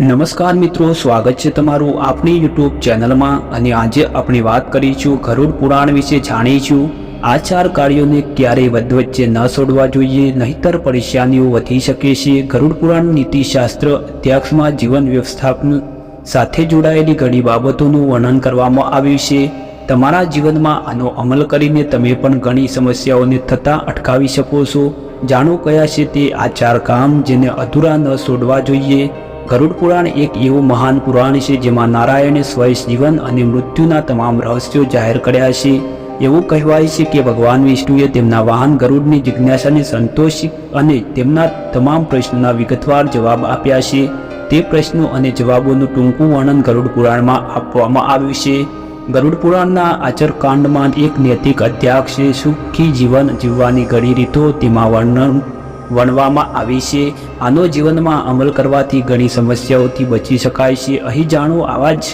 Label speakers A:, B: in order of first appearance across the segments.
A: નમસ્કાર મિત્રો, સ્વાગત છે તમારું આપણી યુટ્યુબ ચેનલમાં અને આજે આપણે વાત કરીશું ગરુડ પુરાણ વિશે જાણીશું. આ ચાર કાર્યોને ક્યારેય વચ્ચે ન છોડવા જોઈએ, નહીતર પરેશાનીઓ વધી શકે છે. ગરુડ પુરાણ નીતિશાસ્ત્ર અધ્યક્ષમાં જીવન વ્યવસ્થાપન સાથે જોડાયેલી ઘણી બાબતોનું વર્ણન કરવામાં આવ્યું છે. તમારા જીવનમાં આનો અમલ કરીને તમે પણ ઘણી સમસ્યાઓને થતાં અટકાવી શકો છો. જાણો કયા છે તે આ ચાર કામ જેને અધૂરા ન છોડવા જોઈએ. ગરુડ પુરાણ એક એવું મહાન પુરાણ છે જેમાં નારાયણે સ્વયં જીવન અને મૃત્યુના તમામ રહસ્યો જાહેર કર્યા છે. એવું કહેવાય છે કે ભગવાન વિષ્ણુએ તેમના વાહન ગરુડની જિજ્ઞાસાને સંતોષી અને તેમના તમામ પ્રશ્નોના વિગતવાર જવાબ આપ્યા છે. તે પ્રશ્નો અને જવાબોનું ટૂંકું વર્ણન ગરુડ પુરાણમાં આપવામાં આવ્યું છે. ગરુડ પુરાણના આચરકાંડમાં એક નૈતિક અધ્યાક્ષ સુખી જીવન જીવવાની ઘણી રીતો તેમાં વર્ણન વણવામાં આવી છે. આનો જીવનમાં અમલ કરવાથી ઘણી સમસ્યાઓથી બચી શકાય છે. અહીં જાણો, આવા જ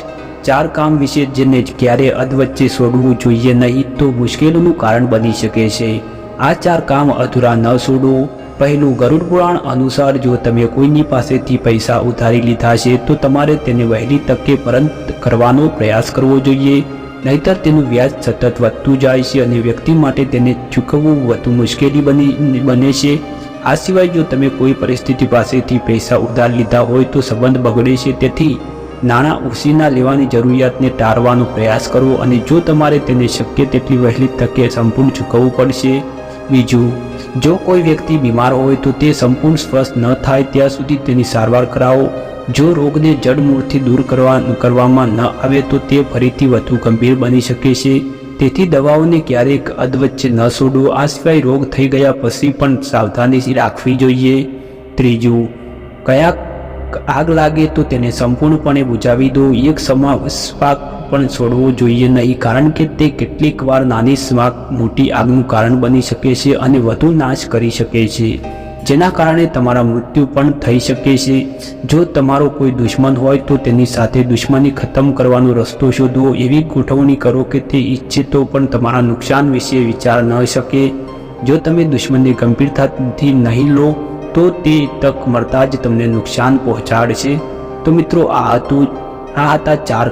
A: ચાર કામ વિશે જેને ક્યારે અધવચ્ચે છોડવું જોઈએ નહીં, તો મુશ્કેલીનું કારણ બની શકે છે. આ ચાર કામ અધૂરા ન છોડો પહેલું, ગરુડ પુરાણ અનુસાર જો તમે કોઈની પાસેથી પૈસા ઉધારી લીધા છે, તો તમારે તેને વહેલી તકે પરત કરવાનો પ્રયાસ કરવો જોઈએ. નહીતર તેનું વ્યાજ સતત વધતું જાય છે અને વ્યક્તિ માટે તેને ચૂકવવું વધુ મુશ્કેલી બની, બને છે. આ સિવાય જો તમે કોઈ પરિસ્થિતિ પાસેથી પૈસા ઉધાર લીધા હોય તો સંબંધ બગડે છે. તેથી નાણાં ઉછીના લેવાની જરૂરિયાતને ટાળવાનો પ્રયાસ કરવો અને જો તમારે તેને શક્ય તેટલી વહેલી તકે સંપૂર્ણ ચૂકવવું પડશે. બીજું, જો કોઈ વ્યક્તિ બીમાર હોય તો તે સંપૂર્ણ સ્વસ્થ ન થાય ત્યાં સુધી તેની સારવાર કરાવો. જો રોગને જડમૂળથી દૂર કરવા કરવામાં ન આવે તો તે ફરીથી વધુ ગંભીર બની શકે છે. તેથી દવાઓને ક્યારેક અધવચ્ચે ન છોડો, આ સિવાય રોગ થઈ ગયા પછી પણ સાવધાની રાખવી જોઈએ. ત્રીજું કયા આગ લાગે તો તેને સંપૂર્ણપણે બુજાવી દો. એક સમાસ્પાક પણ છોડવો જોઈએ નહીં, કારણ કે તે કેટલીક વાર નાની સ્માક મોટી આગનું કારણ બની શકે છે અને વધુ નાશ કરી શકે છે. જેના કારણે તમારા મૃત્યુ પણ થઈ શકે છે. જો તમારો કોઈ દુશ્મન હોય તો તેની સાથે દુશ્મની ખતમ કરવાનો રસ્તો શોધવો. એવી ગોઠવણી કરો કે તે ઈચ્છે તો પણ તમારા નુકસાન વિશે વિચાર ન શકે. જો તમે દુશ્મનની ગંભીરતાથી નહીં લો, તો તે તક મળતા જ તમને નુકસાન પહોંચાડશે. તો મિત્રો, આ હતું આ હતા ચાર